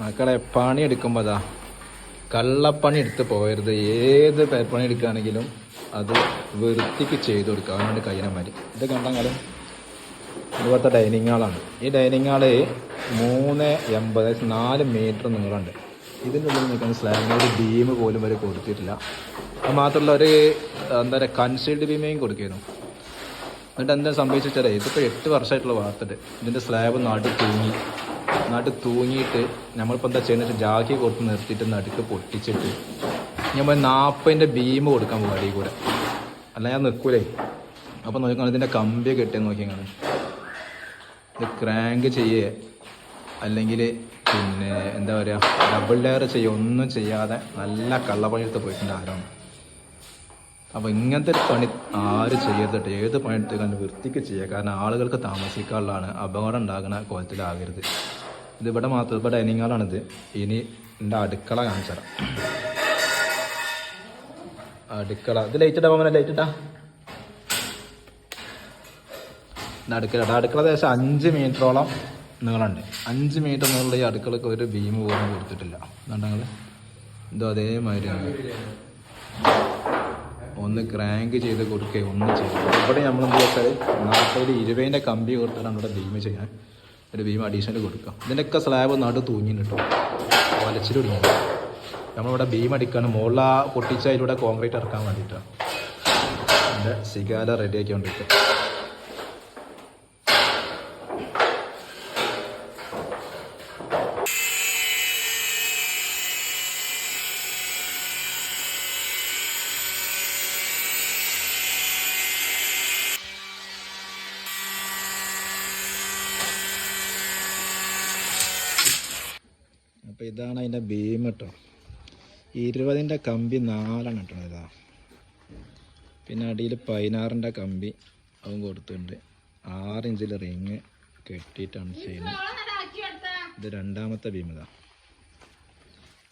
മക്കളെ പണി എടുക്കുമ്പോൾ അതാ കള്ളപ്പണി എടുത്ത് പോകരുത്. ഏത് പണി എടുക്കുകയാണെങ്കിലും അത് വൃത്തിക്ക് ചെയ്ത് കൊടുക്കുക. അവനോട് കഴിയണം മതി ഇത് കണ്ടെങ്കിലും ഇതുപോലത്തെ ഡൈനിങ് ഹാളാണ് ഈ ഡൈനിങ് ഹാൾ മൂന്ന് എൺപത് നാല് മീറ്റർ നീളമുണ്ട്. ഇതിന്റെ ഉള്ളിൽ നിൽക്കുന്ന സ്ലാബിന് ഒരു ബീം പോലും വരെ കൊടുത്തിട്ടില്ല. അത് മാത്രമല്ല ഒരു എന്താ പറയുക കൺസീൽഡ് ബീമയും കൊടുക്കുന്നു എന്നിട്ട് എന്താ സംഭവിച്ചാൽ ഇതിപ്പോൾ എട്ട് വർഷമായിട്ടുള്ള വാർത്തത് ഇതിന്റെ സ്ലാബ് നാട്ടിൽ തൂങ്ങി. നാട്ടിൽ തൂങ്ങിയിട്ട് നമ്മളിപ്പോൾ എന്താ ചെയ്യുന്നത്? ജാക്കി കൊടുത്ത് നിർത്തിയിട്ട് നടുക്ക് പൊട്ടിച്ചിട്ട് നമ്മൾ നാൽപ്പതിന്റെ ബീം കൊടുക്കാൻ പോകും അടിയിൽ കൂടെ. അല്ല ഞാൻ നിൽക്കൂലേ അപ്പോൾ നോക്കിക്കാണ് ഇതിന്റെ കമ്പി കെട്ടി നോക്കിയാണ് ഇത് ക്രാങ്ക് ചെയ്യേ. അല്ലെങ്കിൽ പിന്നെ എന്താ പറയുക ഡബിൾ ലെയർ ചെയ്യുക ഒന്നും ചെയ്യാതെ നല്ല കള്ളപ്പണിയെടുത്ത് പോയിട്ടുണ്ട് ആരാണ്. അപ്പോൾ ഇങ്ങനത്തെ ഒരു പണി ആരും ചെയ്യരുത് ഏത് പണി എടുത്തു കണ്ട് വൃത്തിക്ക് ചെയ്യുക കാരണം ആളുകൾക്ക് താമസിക്കാനുള്ളതാണ് അപകടം ഉണ്ടാകുന്ന കോലത്തിലാകരുത്. ഇത് ഇവിടെ മാത്രം ഇപ്പോൾ ഡൈനിങ് ഹാളാണിത് ഇനി എന്റെ അടുക്കള കാണിച്ചു തരാം അടുക്കള. ഇത് ലൈറ്റ് ഇട്ടാ മോനെ ലൈറ്റ് ഇട്ടാ അടുക്കള. അടുക്കള ഏകദേശം അഞ്ച് മീറ്ററോളം നീളമുണ്ട്. അഞ്ച് മീറ്റർ നീളമുള്ള ഈ അടുക്കളക്ക് ഒരു ബീം പോലും കൊടുത്തിട്ടില്ല. എന്നുണ്ടെങ്കിൽ ഇതോ അതേമാതിരിയാണ് ഒന്ന് ക്രാങ്ക് ചെയ്ത് കൊടുക്കുകയോ ഒന്നും ചെയ്യും ഇവിടെ നമ്മൾ എന്താ വെച്ചാൽ നാൽപ്പത് ഇരുപതിന്റെ കമ്പി കൊടുത്തിട്ടാണ് ഇവിടെ ബീം ചെയ്യാൻ. ഒരു ബീം അഡീഷണൽ കൊടുക്കുക ഇതിന്റെയൊക്കെ സ്ലാബ് നടു തൂങ്ങി കിട്ടും വലച്ചിൽ ഒടിഞ്ഞു. നമ്മളിവിടെ ബീം അടിക്കാണ്. മുകളിൽ ആ പൊട്ടിച്ച അതിലൂടെ കോൺക്രീറ്റ് ഇറക്കാൻ വേണ്ടിയിട്ടാണ്. എന്റെ സിഗാല റെഡിയാക്കി കൊണ്ടിരിക്കുക അപ്പോൾ ഇതാണ് അതിന്റെ ബീം കേട്ടോ ഇരുപതിന്റെ കമ്പി നാലാണ് കേട്ടോ ഇതാ. പിന്നെ അടിയിൽ പതിനാറിന്റെ കമ്പി അതും കൊടുത്തിട്ടുണ്ട്. ആറ് ഇഞ്ചിൽ റിങ് കെട്ടിയിട്ടാണ് ചെയ്യുന്നത്. ഇത് രണ്ടാമത്തെ ബീം ഇതാ.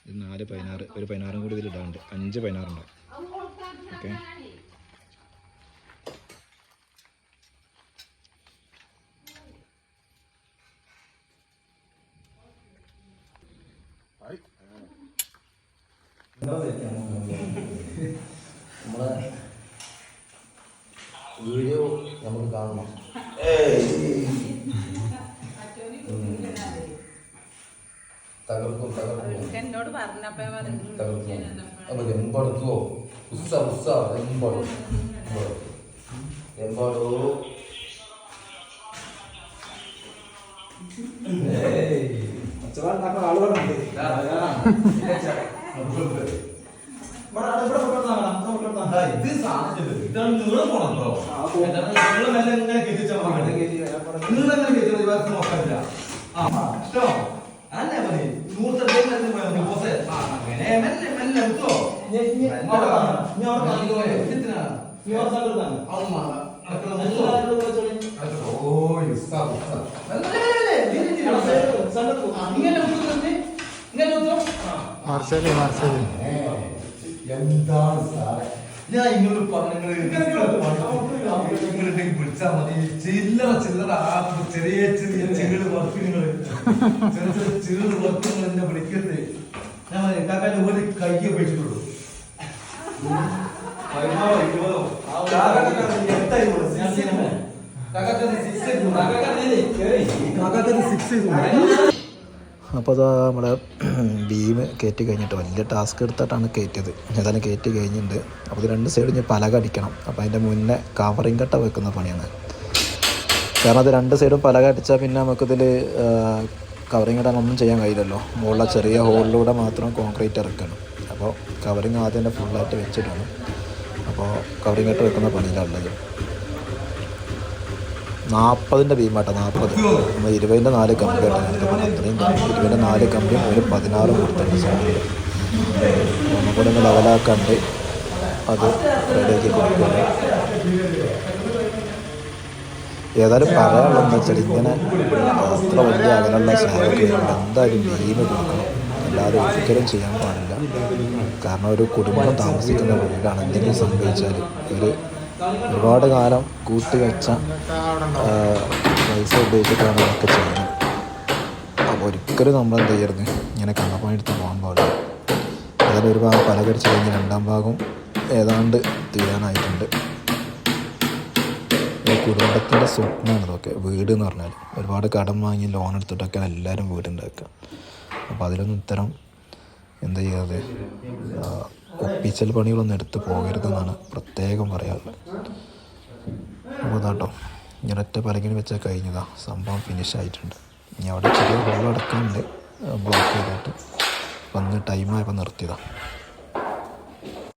ഇത് നാല് പതിനാറ് ഒരു പതിനാറും കൂടി ഇതിൽ ഇടാണ്ട് അഞ്ച് പതിനാറുണ്ടാവും. ഓക്കെ നമ്മളെ വീഡിയോ നമുക്ക് കാണണം തകർക്കും തകർക്കും എന്നോട് പറഞ്ഞപ്പോ എമ്പടുത്തുവോ ഉസ്സ ഉസ്സ എമ്പടു എമ്പാടോ ഇത് സാധനം ഇതാണ് നീളം ബ്രോ നീളം മെല്ലെ ഇങ്ങനെ കെട്ടിച്ചാൽ നീളം എങ്ങനെ കെട്ടിച്ചാൽ ഇവർക്ക് നോക്കാനില്ല ആ ഇഷ്ടോ അല്ലേ മതി നൂറ് മെല്ലെ പോയാൽ മതി ബോസേ അങ്ങനെ മെല്ലെ മെല്ലെ എടുത്തോ ഓ ഉസ്സ ഉസ്സ മാർസലി മാർസലി. എന്താണ് സാറേ? ഞാൻ ഇങ്ങോട്ട് പറഞ്ഞു നിങ്ങളുണ്ടെങ്കിൽ വിളിച്ചാൽ മതി. ചില്ലറ ചില്ലറ ആ ചെറിയ ചെറിയ ചെകിട് വർക്കുകൾ ചെറിയ ചെറിയ ചെകിട് വർക്കുകൾ എന്നെ വിളിക്കരുത്. ഞാൻ കാക്കാന്റെ ഒരു കയ്യെ ഉപയോഗിച്ചിട്ടുള്ളൂ പതിനാറോ ഇരുപതോ? കാക്കാക്ക് എട്ടായി കൊടുത്തു. ഞാൻ അപ്പോൾ അത് നമ്മുടെ ബീം കയറ്റി കഴിഞ്ഞിട്ട് വലിയ ടാസ്ക് എടുത്തിട്ടാണ് കയറ്റിയത്. ഏതായാലും കയറ്റി കഴിഞ്ഞിട്ടുണ്ട്. അപ്പോൾ ഇത് രണ്ട് സൈഡിൽ ഞാൻ പലക അടിക്കണം. അപ്പോൾ അതിന്റെ മുന്നേ കവറിങ് കട്ട വെക്കുന്ന പണിയാണ്. കാരണം അത് രണ്ട് സൈഡും പലക അടിച്ചാൽ പിന്നെ നമുക്കിതിൽ കവറിങ് ഇടാൻ ഒന്നും ചെയ്യാൻ കഴിയില്ലല്ലോ. മുകളിലെ ചെറിയ ഹോളിലൂടെ മാത്രം കോൺക്രീറ്റ് ഇറക്കണം. അപ്പോൾ കവറിങ് ആദ്യം തന്നെ ഫുള്ളായിട്ട് വെച്ചിട്ടാണ് അപ്പോൾ കവറിങ് കട്ട് വെക്കുന്ന പണിയിലുള്ളത് നാൽപ്പതിന്റെ ബീമാട്ടോ നാൽപ്പത് നമ്മൾ ഇരുപതിന്റെ നാല് കമ്പി ആട്ടോ നേരത്തെ പറഞ്ഞത് അത്രയും ഇരുപതിന്റെ നാല് കമ്പിയും ഒരു പതിനാറ് കൊടുത്തിട്ടുണ്ട് സൈഡിൽ നമുക്കൂടെ കൂടെ ഒന്ന് ലെവലാക്കാണ്ട് അത് റെഡിയാക്കി കൊടുക്കുക ഏതായാലും പറയാനുള്ളതെന്ന് വെച്ചാൽ ഇങ്ങനെ അത്ര വലിയ അകലുള്ള വരുമ്പോൾ എന്തായാലും ബീമ് കൊടുക്കണം. അല്ലാതെ ഒരിക്കലും ചെയ്യാൻ പാടില്ല. കാരണം ഒരു കുടുംബം താമസിക്കുന്ന വീടാണ് എന്തെങ്കിലും സംഭവിച്ചാൽ ഒരു ഒരുപാട് കാലം കൂട്ടി വെച്ച ആ, പൈസ ഉപയോഗിച്ചിട്ടാണ് ഇതൊക്കെ ചെയ്യുന്നത്. അപ്പോൾ ഒരിക്കലും നമ്മൾ എന്ത് ചെയ്യരുത്. ഇങ്ങനെ എടുത്ത് പോകാൻ പാടില്ല. ഒരു ഭാഗം പല കടിച്ച് കഴിഞ്ഞ് രണ്ടാം ഭാഗം ഏതാണ്ട് തീരാനായിട്ടുണ്ട്. കുടുംബത്തിന്റെ സ്വപ്നമാണ് ഇതൊക്കെ. വീട് എന്ന് പറഞ്ഞാൽ ഒരുപാട് കടം വാങ്ങി ലോൺ എടുത്തിട്ടൊക്കെ എല്ലാവരും വീടുണ്ടാക്കുക അപ്പോൾ അതിലൊന്നും ഇത്തരം എന്താ ചെയ്യാതെ? ഒപ്പിച്ചൽ പണികളൊന്നും എടുത്ത് പോകരുതെന്നാണ് പ്രത്യേകം പറയാറുള്ളത് അപ്പോൾ അതാട്ടോ ഞാൻ ഒറ്റ പലകിന് വെച്ചാൽ കഴിഞ്ഞതാ. സംഭവം ഫിനിഷ് ആയിട്ടുണ്ട്. ഇനി അവിടെ ചെറിയ ഹോൾ അടക്കാനുണ്ട്. ബ്ലോക്ക് ചെയ്തിട്ട്. വന്ന് ടൈമായപ്പോൾ നിർത്തിയതാണ്